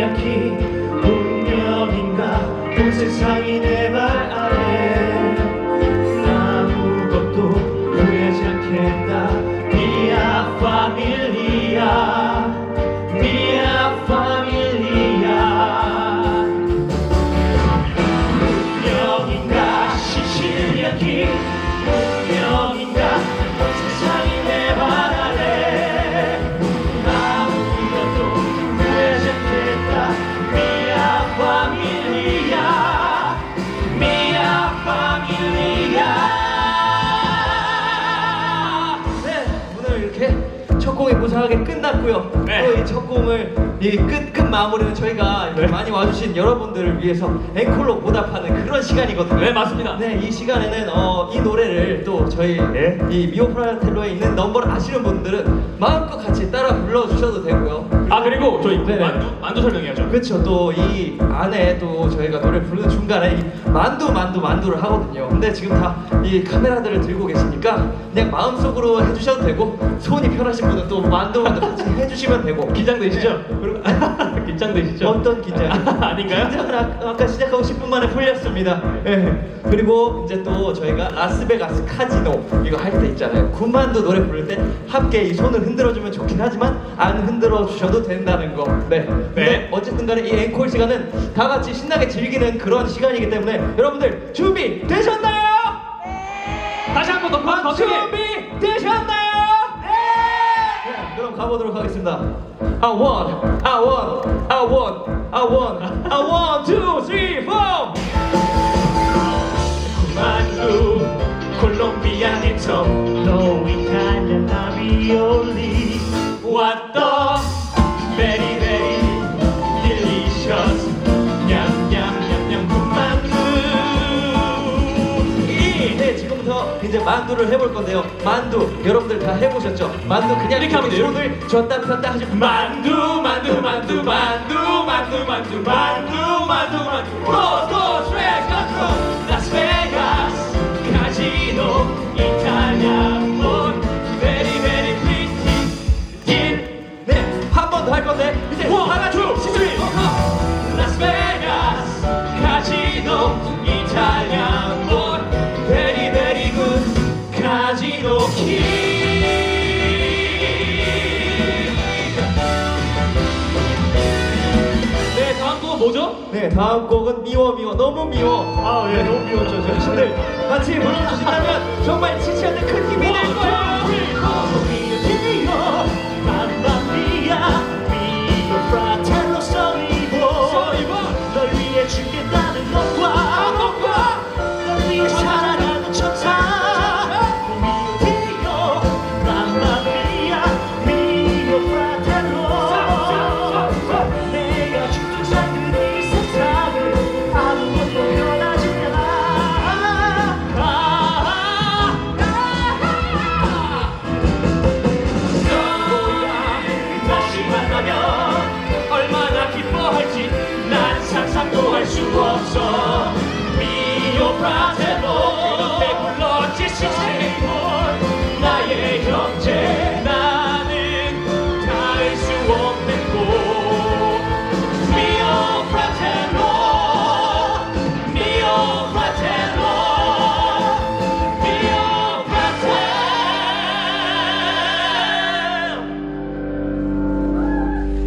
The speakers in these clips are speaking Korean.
약히 운명인가? 그 온 세상이 내 끝났고요. 네. 어, 저희 첫 공을 이끝 끝 마무리는 저희가 이렇게 네. 많이 와주신 여러분들을 위해서 앵콜로 보답하는 그런 시간이거든요. 네, 맞습니다. 네, 이 시간에는 어, 이 노래를 또 저희 네. 이 미오프라텔로에 있는 넘버를 아시는 분들은 마음껏 같이 따라 불러주셔도 되고요. 아 그리고 저희 네네. 만두 만두 설명해야죠. 그렇죠. 또 이 안에 또 저희가 노래 부르는 중간에 이 만두 만두 만두를 하거든요. 근데 지금 다 이 카메라들을 들고 계시니까 그냥 마음속으로 해주셔도 되고 손이 편하신 분은 또 만두 만두 같이 해주시면 되고 긴장되시죠? 그리고 긴장 되시죠? 어떤 긴장? 아닌가요? 긴장은 아, 아까 시작하고 10분 만에 풀렸습니다. 예. 그리고 이제 또 저희가 라스베가스 카지노 이거 할 때 있잖아요. 군만두 노래 부를 때 함께 이 손을 흔들어주면 좋긴 하지만 안 흔들어 주셔도 된다는 거. 네. 근데 네. 어쨌든 간에 이 앵콜 시간은 다 같이 신나게 즐기는 그런 시간이기 때문에 여러분들 준비 되셨나요? 다시 한 번더더 크게. 준비 되셨나요? 한번 가보도록 하겠습니다. 아 원, 아 원, 아 원, 아 원, 아 원, 투, 쓰리, 포. 만두, 콜롬비아 대첩, 너희 칸나비올리 왔던. 만두를 해볼 건데요. 만두 여러분들 다 해보셨죠? 만두 그냥 이렇게 하면 돼요? 손을 줬다 폈다 하지 만두 만두 만두 만두 만두 만두 만두 만두 만두 로또 스웨가토 라스베가스 카지노 곡은 뭐죠? 네, 다음 곡은 미워 미워 너무 미워. 아, 예, 너무 미웠죠. 여러분들 같이 불러주신다면 정말 지치한테 큰 힘이 될 거예요.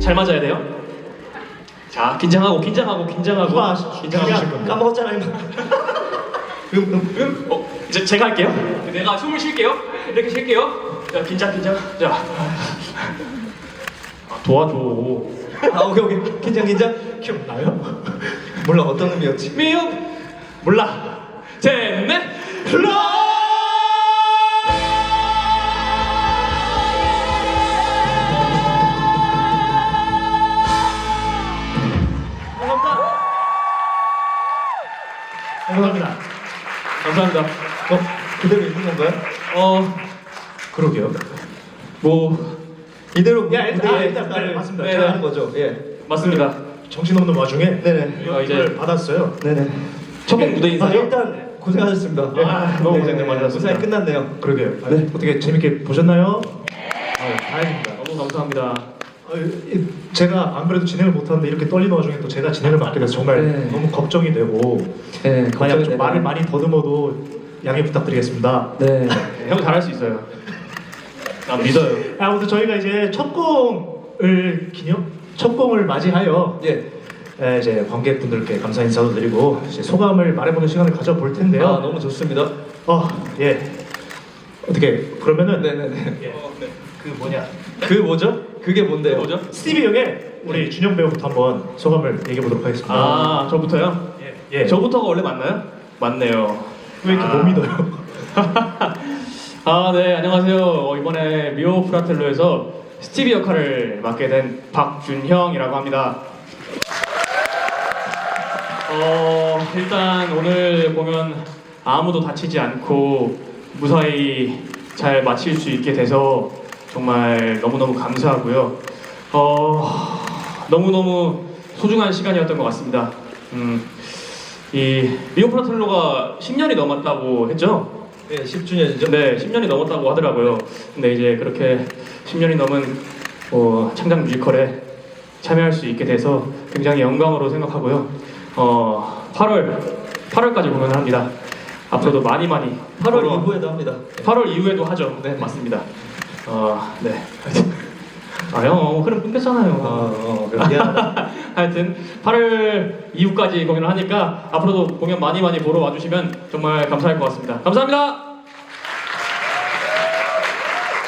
잘 맞아야 돼요. 자, 긴장하고 긴장하고 긴장하고 누가 긴장하고 하실 건데? 까먹었잖아 이거. 음, 음, 음. 어, 이제 제가 할게요. 내가 숨을 쉴게요. 이렇게 쉴게요. 자, 긴장 긴장. 자. 아, 도와줘. 아 오케이 오케이 긴장 긴장. 기억 나요? 몰라 어떤 의미였지? 미흡 몰라. 셋, 넷. 러감 감사합니다. 어 그대로 있는 건가요? 어, 그러게요 뭐 이대로 야, 일단- 아, 일단, 네, 맞습니다. 네, 자, 하는 거죠. 예. 맞습니다. 정신없는 와중에 네네. 아, 이제- 이걸 받았어요 네네. 첫곡 무대 아, 인사죠? 일단 고생하셨습니다. 아, 너무 네, 고생들 많이 하셨습니다. 무사히 끝났네요. 그러게요 아, 네. 어떻게 재밌게 보셨나요? 아, 다행입니다 너무 감사합니다. 아, 이- 제가 안 그래도 진행을 못하는데 이렇게 떨리는 와중에 또 제가 진행을 맡게 돼서 정말 네. 너무 걱정이 되고 네, 만약 좀. 말을 많이 더듬어도 양해 부탁드리겠습니다 네. 형 잘할 수 있어요. 난 믿어요. 아무튼 저희가 이제 첫 공을 기념 첫 공을 맞이하여 예. 에, 이제 관객분들께 감사 인사도 드리고 이제 소감을 말해보는 시간을 가져볼 텐데요. 아 너무 좋습니다. 어, 예. 어떻게 그러면은 네네네. 예. 그 뭐냐 그 뭐죠? 그게 뭔데요? 뭐죠? 스티비 역의 우리 준영 배우부터 한번 소감을 얘기해 보도록 하겠습니다. 아, 저부터요? 예. 예. 저부터가 원래 맞나요? 맞네요. 왜 이렇게 아. 못 믿어요? 아, 네, 안녕하세요. 어, 이번에 미오 프라텔로에서 스티비 역할을 맡게 된 박준형이라고 합니다. 어, 일단 오늘 공연 아무도 다치지 않고 무사히 잘 마칠 수 있게 돼서 정말 너무너무 감사하고요. 어, 너무너무 소중한 시간이었던 것 같습니다. 음, 이 미오 프라텔로가 10년이 넘었다고 했죠? 네, 10주년이죠. 네, 10년이 넘었다고 하더라고요. 근데 이제 그렇게 10년이 넘은 어, 창작 뮤지컬에 참여할 수 있게 돼서 굉장히 영광으로 생각하고요. 어, 8월 8월까지 공연을 합니다. 앞으로도 많이 많이 8월 보러- 이후에도 합니다. 8월 이후에도 하죠. 네, 맞습니다. 어, 네. 아, 형, 흐름 끊겼잖아요. 어, 어, 그럼 미안하다. 하여튼 8월 이후까지 공연을 하니까 앞으로도 공연 많이 많이 보러 와주시면 정말 감사할 것 같습니다. 감사합니다.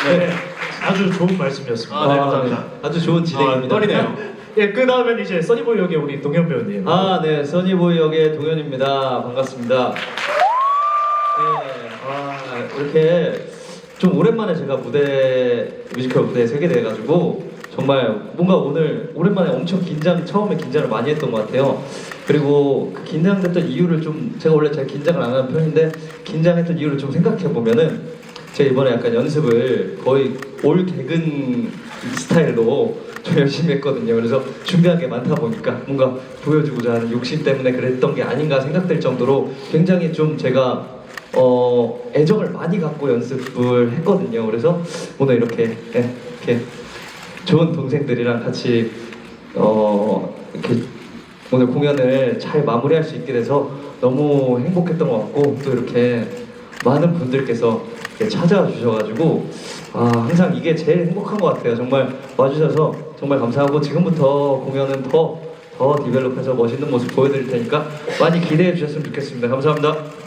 네, 아주 좋은 말씀이었습니다. 아, 네, 감사합니다. 아주 좋은 아, 진행입니다. 떨리네요. 예, 그 다음엔 이제 써니보이 역의 우리 동현 배우님. 아, 네, 써니보이 역의 동현입니다. 반갑습니다. 네, 아, 이렇게 좀 오랜만에 제가 무대 뮤지컬 무대에 서게 돼가지고 정말 뭔가 오늘 오랜만에 엄청 긴장 처음에 긴장을 많이 했던 것 같아요. 그리고 그 긴장됐던 이유를 좀 제가 원래 잘 긴장을 안 하는 편인데 긴장했던 이유를 좀 생각해 보면은 제가 이번에 약간 연습을 거의 올 개근 스타일로 좀 열심히 했거든요. 그래서 준비한 게 많다 보니까 뭔가 보여주고자 하는 욕심 때문에 그랬던 게 아닌가 생각될 정도로 굉장히 좀 제가 어, 애정을 많이 갖고 연습을 했거든요. 그래서 오늘 이렇게 예, 이렇게 좋은 동생들이랑 같이 어, 이렇게 오늘 공연을 잘 마무리할 수 있게 돼서 너무 행복했던 것 같고 또 이렇게 많은 분들께서 이렇게 찾아와 주셔가지고 아, 항상 이게 제일 행복한 것 같아요. 정말 와주셔서 정말 감사하고 지금부터 공연은 더, 더 디벨롭해서 멋있는 모습 보여드릴 테니까 많이 기대해 주셨으면 좋겠습니다. 감사합니다.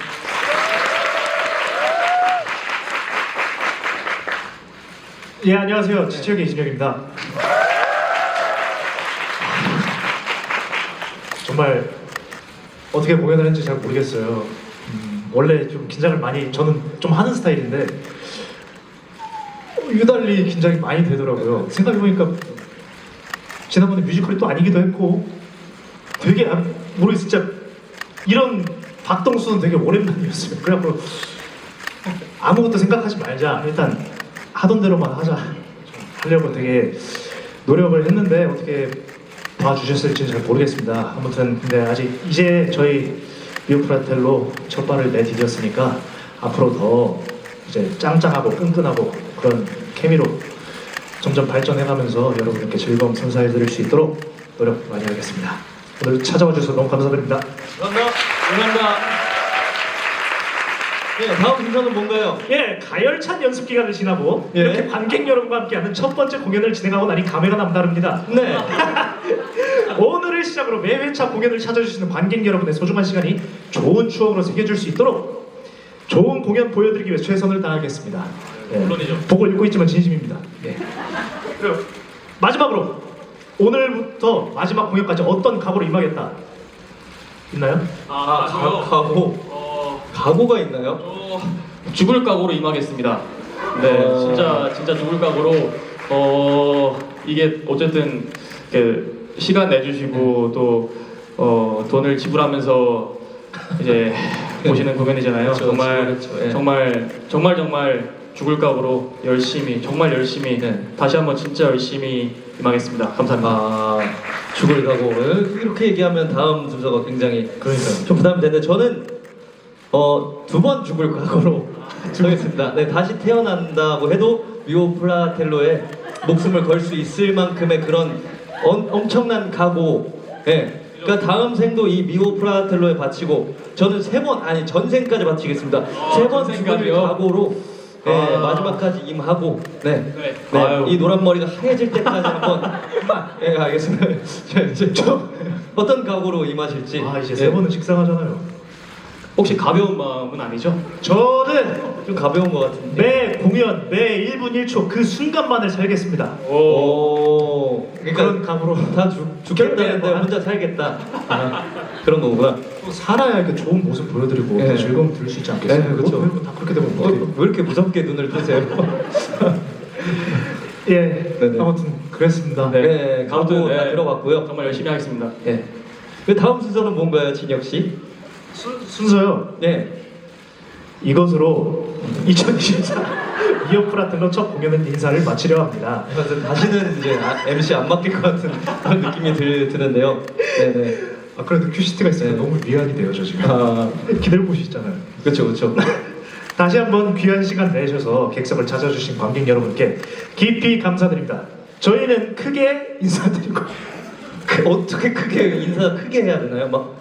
예, 안녕하세요. 지치혁의 이진혁입니다. 정말 어떻게 공연을 했는지 잘 모르겠어요. 음, 원래 좀 긴장을 많이 저는 좀 하는 스타일인데 어, 유달리 긴장이 많이 되더라고요. 생각해보니까 지난번에 뮤지컬이 또 아니기도 했고 되게 아, 모르겠어요. 진짜 이런 박동수는 되게 오랜만이었어요. 그래갖고 아무것도 생각하지 말자. 일단 하던 대로만 하자. 좀 하려고 되게 노력을 했는데 어떻게 봐주셨을지 잘 모르겠습니다. 아무튼 근데 아직 이제 저희 미오프라텔로 첫 발을 내디뎠으니까 앞으로 더 이제 짱짱하고 끈끈하고 그런 케미로 점점 발전해가면서 여러분께 즐거움 선사해 드릴 수 있도록 노력 많이 하겠습니다. 오늘 찾아와 주셔서 너무 감사드립니다. 감사합니다. 감사합니다. 네, 다음 순서는 뭔가요? 예, 가열찬 연습 기간을 지나고 예. 이렇게 관객 여러분과 함께하는 첫 번째 공연을 진행하고 나니 감회가 남다릅니다. 네. 오늘을 시작으로 매 회차 공연을 찾아주시는 관객 여러분의 소중한 시간이 좋은 추억으로 새겨질 수 있도록 좋은 공연 보여드리기 위해 최선을 다하겠습니다. 예, 물론이죠. 보고 읽고 있지만 진심입니다. 예. 그리고 마지막으로 오늘부터 마지막 공연까지 어떤 각오로 임하겠다 있나요? 아, 아? 가, 각오. 어, 각오가 있나요? 저 죽을 각오로 임하겠습니다. 네, 어. 진짜 진짜 죽을 각오로 어 이게 어쨌든 그 시간 내주시고 또 어, 돈을 지불하면서 이제 보시는 공연이잖아요. 그렇죠, 정말 그렇죠, 예. 정말 정말 정말 죽을 각오로 열심히 정말 열심히 네. 다시 한번 진짜 열심히 임하겠습니다. 감사합니다. 아, 죽을 각오. 이렇게 얘기하면 다음 순서가 굉장히 그러니까요. 좀 부담이 되는데 저는 어, 두 번 죽을 각오로 하겠습니다. 네, 다시 태어난다고 해도 미오 플라텔로에 목숨을 걸 수 있을 만큼의 그런 엄, 엄청난 각오. 네. 그러니까 다음 생도 이 미오 플라텔로에 바치고 저는 세 번 아니 전생까지 바치겠습니다. 세 번 죽을 전생까지요? 각오로 네, 아. 마지막까지 임하고 네. 네. 네, 아유. 이 노란 머리가 하얘질 때까지 한번 예 알겠습니다. 저, 이제 좀 어떤 각오로 임하실지 아 이제 예, 세 번은 식상하잖아요. 혹시 가벼운 마음은 아니죠? 저는 좀 가벼운 것 같은데. 매 공연 매 1분 1초 그 순간만을 살겠습니다. 오, 그러니까 그런 각오로 다 죽, 죽겠다는데 혼자 살겠다. 아, 그런 거구나. 또 살아야 이렇게 좋은 모습 보여드리고 네. 또 즐거움 들을 수 있지 않겠어요? 네, 그렇죠. 뭐, 다 그렇게 되면 어, 어떡해요? 왜 이렇게 무섭게 눈을 뜨세요? 예, 네네. 아무튼 그랬습니다. 네. 네, 다 네. 들어봤고요. 정말 열심히 하겠습니다. 예. 그 다음 순서는 뭔가요, 진혁 씨? 순, 순서요. 네. 이것으로 2024 이어프라 등록 첫 공연은 인사를 마치려 합니다. 그래서 다시는 이제 아, MC 안 맡길 것 같은 그런 느낌이 들, 드는데요. 네네. 아 그래도 큐시트가 있으니까 네. 너무 미안이 돼요, 저 지금. 아, 기다려 보시잖아요. 그렇죠, 그렇죠. 다시 한번 귀한 시간 내셔서 객석을 찾아주신 관객 여러분께 깊이 감사드립니다. 저희는 크게 인사드리고 그, 어떻게 크게 인사 크게 해야 되나요? 막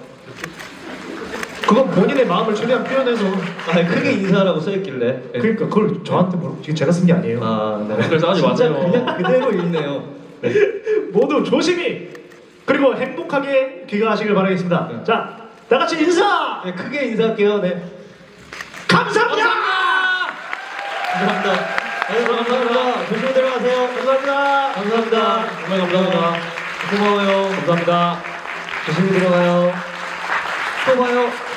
그건 본인의 마음을 최대한 표현해서 아, 크게 인사라고 써있길래. 예. 그러니까 그걸 저한테 물어 이게 제가 쓴 게 아니에요. 아, 네. 그래서 하지 진짜 마세요. 그냥 그대로 읽네요. 모두 조심히 그리고 행복하게 귀가하시길 바라겠습니다. 네. 자, 다 같이 인사. 네, 크게 인사할게요. 네. 감사합니다. 감사합니다. 네, 감사합니다. 조심히 들어가세요. 감사합니다. 감사합니다. 정말 감사합니다. 고마워요. 감사합니다. 조심히 들어가요. 또 봐요.